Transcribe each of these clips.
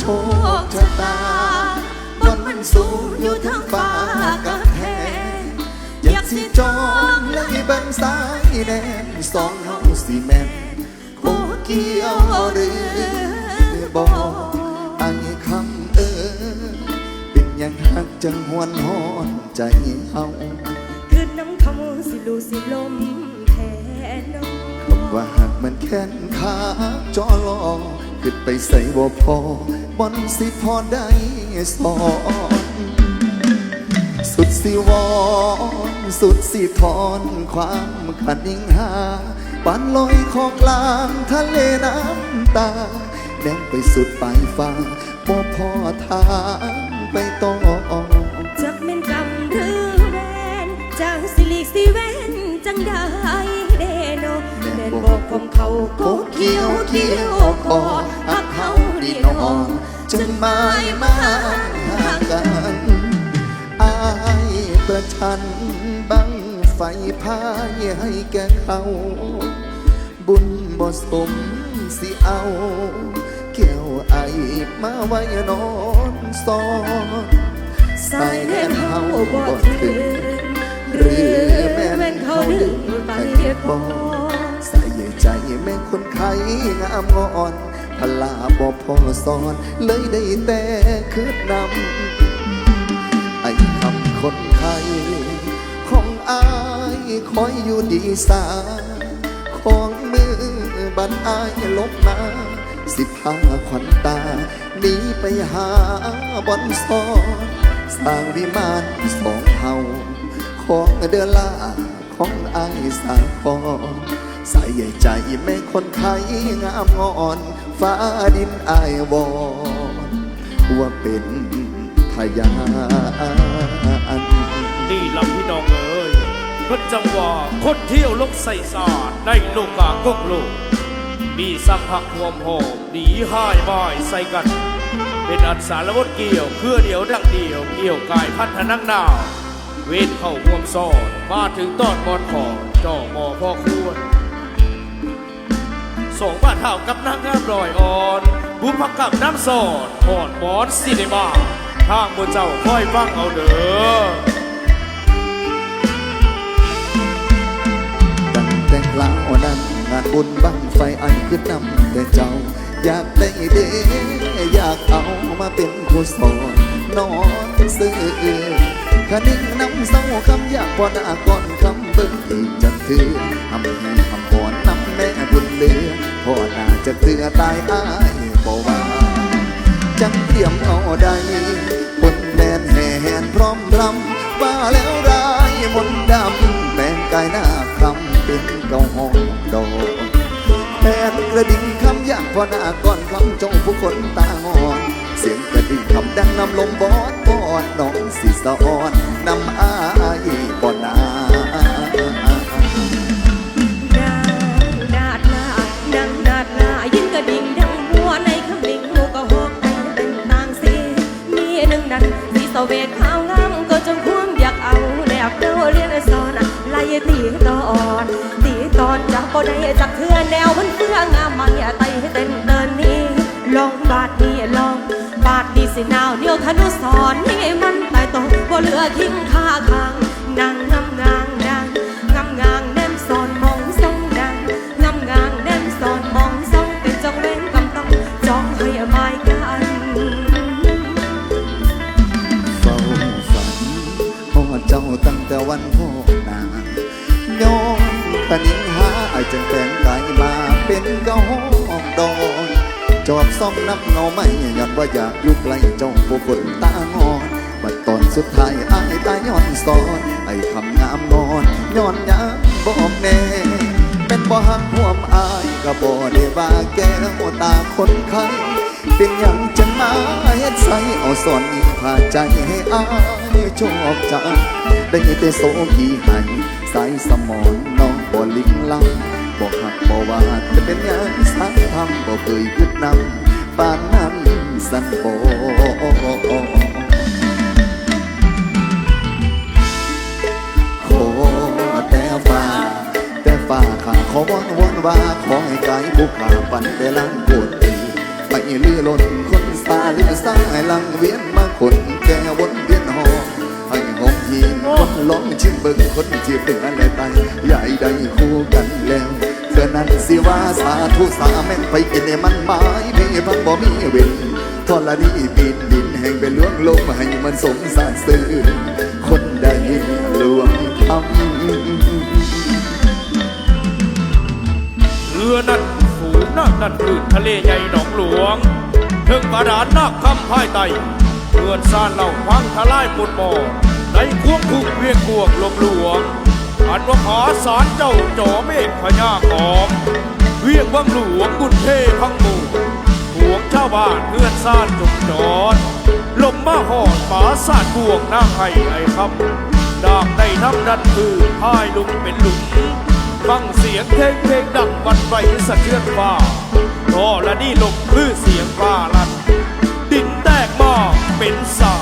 แต่โชคชะตาบนมันสูงอยู่ทั้งฟ้ากับแผ่อยากสิจองเลยเบิ่งสายแดนสองเฮาสิแม่นคู่เกี่ยวหรือบ่อันนี้คำเออเป็นหยังหักจังหวนหอนใจเฮาคือน้ำเขาสิลูสิลมแทนน้องคำว่าหักมันแค้นขาจอลอขึ้นไปใส่บ่พอ บนสิพอได้สอนสุดสิวอนสุดสิทอนความขันยิงหาปานลอยคอกลางทะเลน้ำตาแดงไปสุดปลายฟ้าบ่พอทางไปต่อจักแม่นกำหรือแวนจางสิลีกสิแวนจังได้เดโนแม่นบอกของเขาโกเขียวเขียวกอหักเขาดีน้อง จนหมายมาหากันอายประชันบังไฟพายให้แกเขาบุญบ่สมสิเอาแก้วไอมาไว้นอนซอนใสายแน่เฮาบ่ถึงหรือแม่นเขาดึงไปพอใส่ใจแม่คนไข้งามงอน พลาบ่พอสอน เลยได้แต่คืดนำไอ้คำคนไทยของอายคอยอยู่ดีสา ของมือบันอายลบมา สิพาขวัญตาหนีไปหาบอนซอนสร้างวิมานสองเฮาของเดือนลาของอายสาพอ ใส่ใหญ่ใจแม่คนไทยงามงอน ฟ้าดินอายวอนว่าเป็นพยานนี่ลำพี่น้องเอ้ยเพิ่นจังหวะคนเที่ยวลกใส่สาดในโลกากกโลกมีสังหักหวมหอมดีห้ายบายใส่กัน เป็นอันสารวดเกี่ยวเพื่อเดียวดังเดียวเกี่ยวกายพัฒนังดาว เวทเข้าหวมซอดมาถึงตอนบอดคอจ่อหมอพ่อควร สองบาทเท่ากับนางงามรอยอ่อน บุพกับน้ำสอดหอดบอนสิเนมาทางบนเจ้าค่อยฟังเอาเด้อตั้งแต่กล่าวนั้นงานบุญบังไฟไอขึ้นนำแต่เจ้า อยากได้เดอยากเอามาเป็นผู้สอนนอนซื้อคนิ่งนำเศร้าคำอยากพอนาก่อนคำเบิ่งอีกจะถือทำให้คำพรนำแม่บุญเลือ พอนาจะเตือตายอ้ายบ่ว่าจังเตรียมเอาใดบนแดนแห่แหนพร้อมรำว่าแล้วรายมนดำแบ่งกายหน้าคำเป็นเก่าห้องดอกแม่นกระดิ่งคำอยากพอหน้าก่อนคำจงผู้คนตางอนเสียงกระดิ่งคำดังนำลมบอดบอดน้องสิสะอ่อนนำอ้ายบ่นา บ่ได้จักเทือแนวมันเพื่องามมันอย่าไตให้เต้นเดินนี้ ลองบาดนี้ลอง บาดดีสินาวเดียวธนุสอนให้มันตายตกบ่เหลือทิ้งค่าคางนางงา จอบซ่อมนับเงาไม่ย้อนว่าอยากอยู่ใกล้เจ้าผู้คนตางอนบัดตอนสุดท้ายอายตายย้อนสอนไอ้คำงามงอนย้อนยามบอกแน่เป็นบ่หักห่วมอายก็บ่ได้ว่าแก้วตาคนไข้เป็นหยังจังมาเฮ็ดใส่เอาสอนยิงผ่าใจให้อายชอบจังได้แต่โซกีให้สายสมองน้องบ่ลิงลำ บ่หักบ่ว่าจะเป็นหยังสายทำบ่เคยคิดนำปานนั้นสันบ่ขอแต่ฟ้าแต่ฟ้าข้าขอวอนวอนว่าขอให้กายผู้ขาปันได้ล้างปวดตีไปเลือล้นคนสาลือสายลังเวียนมาคนแก่วนเวียนหอให้หงหินคนล้องชิมเบิ่งคนเที่เป็นอะไรตายใหญ่ได้คู่กันแล้ว พื่อนั้นสิว่าสาธุสาแม่นไปกินในมันไม้มีพังบ่มีเวนทอละนี้ปีนดินแห่งเป็นลวงลมให้มันสมสารสื่อคนใดลวงทำเรือนั้นฝูงนักนั่นคือทะเลใหญ่หนองหลวงถึงบาดาลนักคำภายใต้เพื่อนซานเหล่าพังทลายหมดบ่อในควงคุกเวียงกวงลมหลวง อันว่าผาสารเจ้าจอเมฆพญาขอมเวียงวังหลวงบุญเทพังหมู่หวงชาวบ้านเพื่อนซ่านจงจอดลมมาหอดป่าสาดบวงนาไห้ไอ้คำดากในน้ำดันคือพายลุงเป็นหลุมฟังเสียงเพลงเพลงดังวันไหวสะเทือนฟ้าทอละนี่ลงคือเสียงฟ้าลั่นดินแตกมอกเป็นสา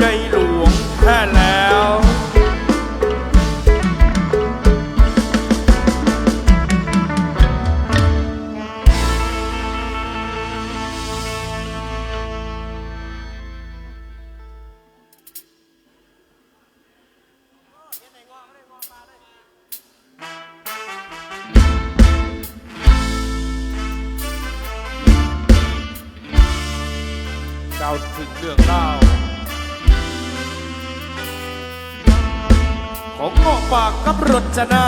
ในหลวงแท้แล้ว เจ้าถึงเรื่องเล่าของเงาะปากกับรถจนา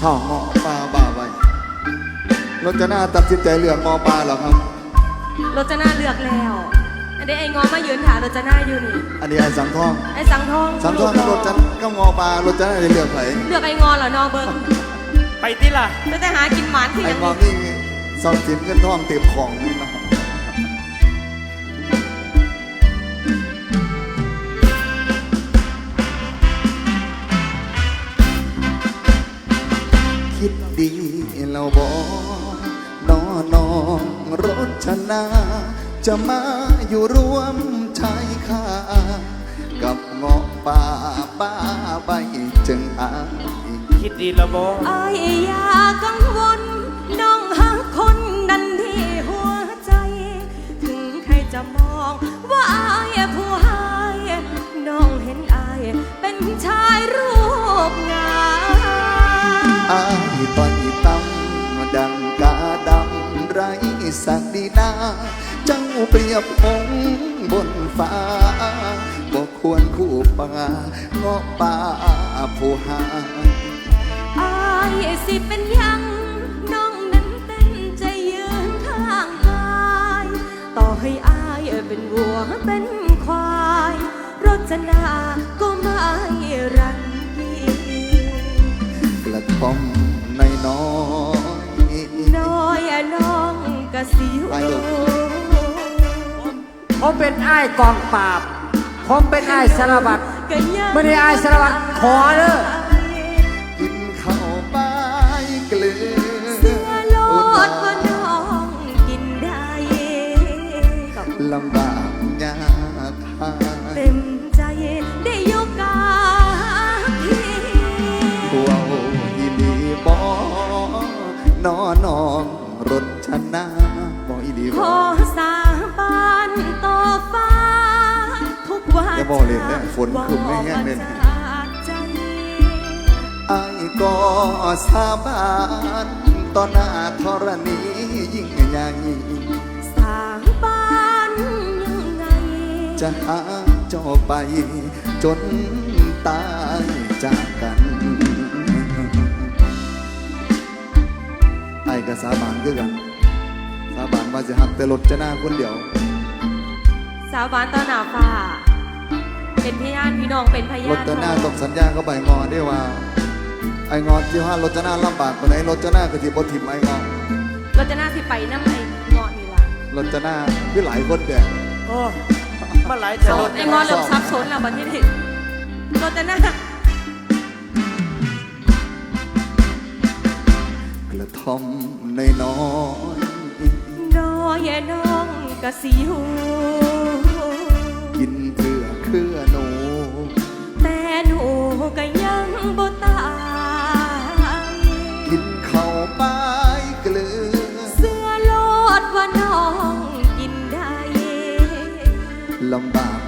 ข้าวงอปลาบ้าไว้รจนาตัดสินใจเลือกงอปลาเหรอครับรจนาเลือกแล้ว อันนี้ไอ้งอมายืนถามรจนาอยู่นี่ อันนี้ไอ้สังทอง ไอ้สังทองสังทองกับรจนก็งอปลารจนาจะเลือกไผเลือกไอ้งอเหรอนอเบิ้งไปที่ล่ะจะแต่หากินหมานที่ไอ้ยังงอนี่สอบสินเงินทองเต็มของนี่ เราบอกนอนองรจนาจะมาอยู่ร่วมชายคากับเงาะป่าป้าใบจึงอายคิดดีละบอไอ้ยากังวลน้องหาคนนั้นที่หัวใจ ถึงใครจะมองว่าไอ้ผู้หายน้องเห็นไอ้เป็นชายรูปงาม นาเจ้าเปรียบองค์บนฟ้าบอกควรคู่ปาเงาะป่าผู้หาอายสิเป็นหยังน้องนั้นเป็นใจยืนข้างกายต่อให้อายเป็นวัวเป็นควายรจนาก็ไม่รังเกียจกระท่อมในน้อยน้อยอะน้อง กะสิวไปลูก ผมเป็นไอ้ายกองปราบ ผมเป็นไอ้ายสารวัตรก็ยังไม่ได้อายสารวัตรขอเด้อ กินข้าวไปเกลือเสื้อโลดว่าน้องกินได้ลำบากยากหาเต็มใจได้ยกกาพี่หัวอีหลีบอนอนองรถ ชนะบออีหลีขบออสาบานต่อฟ้า ทุกวันอย่าบอกเลยนะฝนครึ้มไม่แห้งเลยจากใจไอ้ายก็สาบานต่อหน้าธรณียิ่งใหญ่สาบานยังไง จะหาเจ้าไป จนตายจากกันไอ้ก็สาบานคือกันสาบาน ว่าจะหักแต่รถจะหน้าคนเดียว สาบานต่อหน้าฟ้า เป็นพยานพี่น้องเป็นพรยาถนจะหน้าต้องสัญญาเข้าไปงอได้ว่า ไอ้งอที่ว่ารถจะหน้าลำบากกว่าไหนรถจะหน้าก็ที่บทิมไอ้งอเราจะน่าสิไปน้ำไอ้เงาะนี่ล่ะรถจะหน้าพี่หลายคนเดียโอ้มาหลายจะรถไอ้เงาะเริ่มซับซ้อนแล้วบัดนี้เราจะน่ากระท่อมในน้อย แม่น้องกะสิหูกินเพื่อเครือหนู แต่หนูก็ยังบ่ตายกินเข้าไปเกลือเสื้อลอดว่าน้องกินได้ลำบาก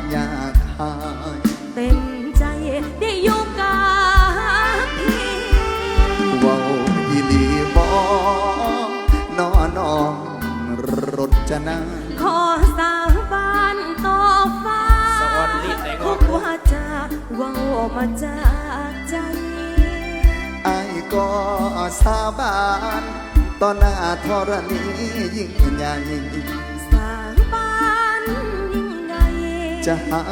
รถจะนาขอสาบานต่อฟ้าสะออนลิ้นไหนงทุอกกว่าจะเว่ามาจากใจ ไอ้ายก็สาบานต่อหน้าธรณียิ่งใหญ่สาบานยิ่งใหญ่จะหา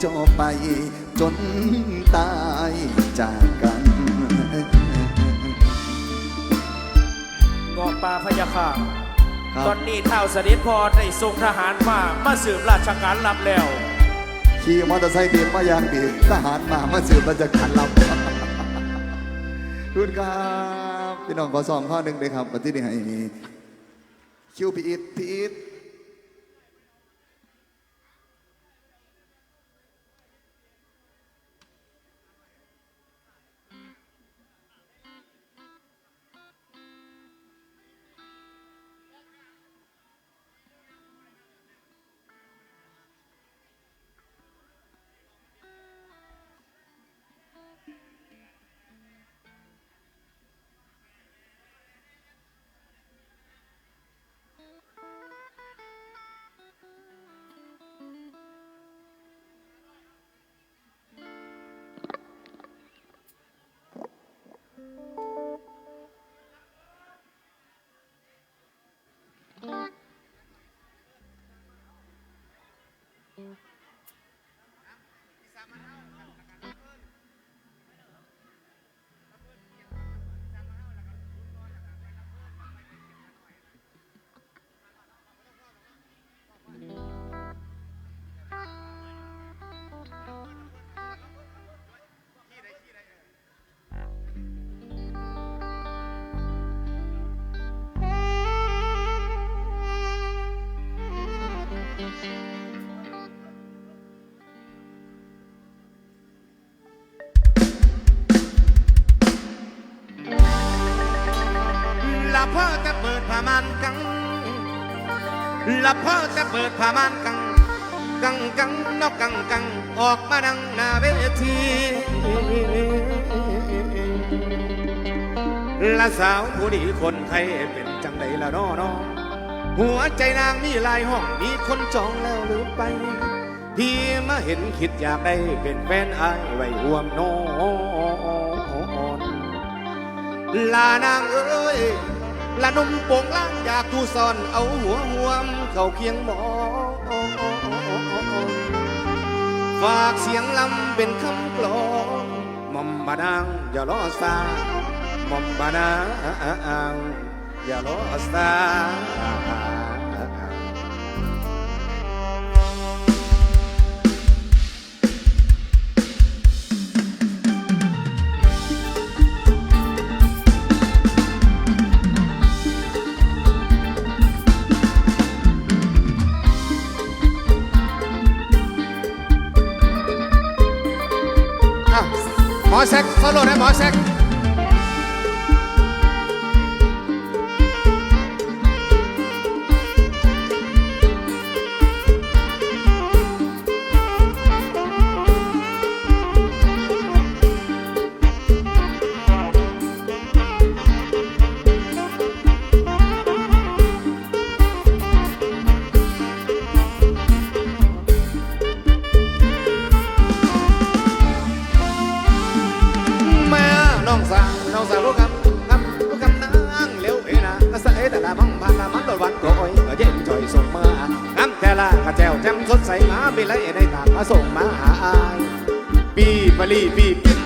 เจอไปจนตายจากกันงอกปลาพยาค่ะครับ ตอนนี้ท้าวเสด็จพอได้ส่งทหารมามาสืบราชการรับแล้ว ขี่มอเตอร์ไซค์เบียดมาอย่างดีทหารมามาสืบราชการลับรุ่นครับพี่น้องขอสองข้อหนึ่งเลยครับวันที่นี่ให้คิวพีอิทพีอิท ล ละพ่อจะเปิดผ้าม่านกัง กังกังนอกกังกังออกมาดังหน้าเวทีละสาวผู้ดีคนไทยเป็นจังใดละน้อน้องหัวใจนางมีลายห้องมีคนจองแล้วหรือไป พี่มาเห็นคิดอยากได้เป็นแฟนอายไว้ห่วมนอนลานางเอ้ย ละนุ่มโป่งล่างอยากทูซ่อนเอาหัวหวมเข้าเคียงหมอ ฝากเสียงลำเป็นคำกลอนม่อมบานางอย่ารอซาม่อมบานางอย่ารอซา หมอแซกโซโล่นะหมอแซก น้องสาวน้องสาวลูกคำคำลูกคำนางเลี้ยวเอ็นะกระใสแต่ละพังพานามันโดวันโกอยก็เย็นจ่อยส่งมาน้ำแต่ละกระแจวแจ่มสดใสมาไปไล่ได้ตากมาส่งมาหาอายปีปลีปีปิด